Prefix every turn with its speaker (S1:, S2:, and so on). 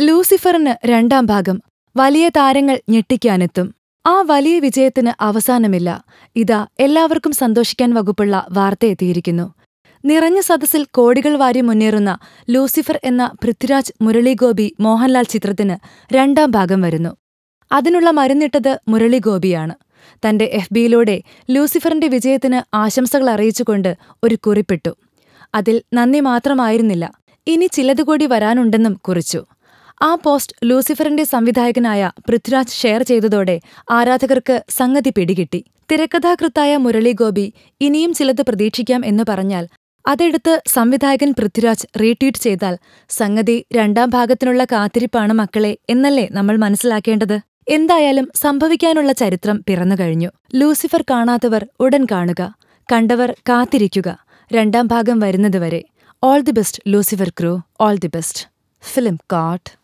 S1: ലൂസിഫറിന് രണ്ടാം ഭാഗം. വലിയ താരങ്ങൾ ഞെട്ടിക്കാനെത്തും. ആ വലിയ വിജയത്തിന് അവസാനമില്ല. ഇതാ എല്ലാവർക്കും സന്തോഷിക്കാൻ വകുപ്പുള്ള വാർത്തയെത്തിയിരിക്കുന്നു നിറഞ്ഞ സദസ്സിൽ കോടികൾ വാരി മുന്നേറുന്ന ലൂസിഫർ എന്ന പൃഥ്വിരാജ് മുരളീഗോപി മോഹൻലാൽ ചിത്രത്തിന് രണ്ടാം ഭാഗം വരുന്നു. അതിനുള്ള മരുന്നിട്ടത് മുരളീഗോപിയാണ്. തന്റെ എഫ് ബിയിലൂടെ ലൂസിഫറിന്റെ വിജയത്തിന് ആശംസകൾ അറിയിച്ചുകൊണ്ട് ഒരു കുറിപ്പിട്ടു. അതിൽ നന്ദി മാത്രമായിരുന്നില്ല. ഇനി ചിലതുകൂടി വരാനുണ്ടെന്നും കുറിച്ചു. ആ പോസ്റ്റ് ലൂസിഫറിന്റെ സംവിധായകനായ പൃഥ്വിരാജ് ഷെയർ ചെയ്തതോടെ ആരാധകർക്ക് സംഗതി പിടികിട്ടി. തിരക്കഥാകൃത്തായ മുരളി ഗോപി ഇനിയും ചിലത് പ്രതീക്ഷിക്കാം എന്ന് പറഞ്ഞാൽ അതെടുത്ത് സംവിധായകൻ പൃഥ്വിരാജ് റീട്വീറ്റ് ചെയ്താൽ സംഗതി രണ്ടാം ഭാഗത്തിനുള്ള കാത്തിരിപ്പാണ് മക്കളെ എന്നല്ലേ നമ്മൾ മനസ്സിലാക്കേണ്ടത്? എന്തായാലും സംഭവിക്കാനുള്ള ചരിത്രം പിറന്നു കഴിഞ്ഞു. ലൂസിഫർ കാണാത്തവർ ഉടൻ കാണുക. കണ്ടവർ കാത്തിരിക്കുക. രണ്ടാം ഭാഗം വരുന്നതുവരെ all the best Lucifer crew all the best film cat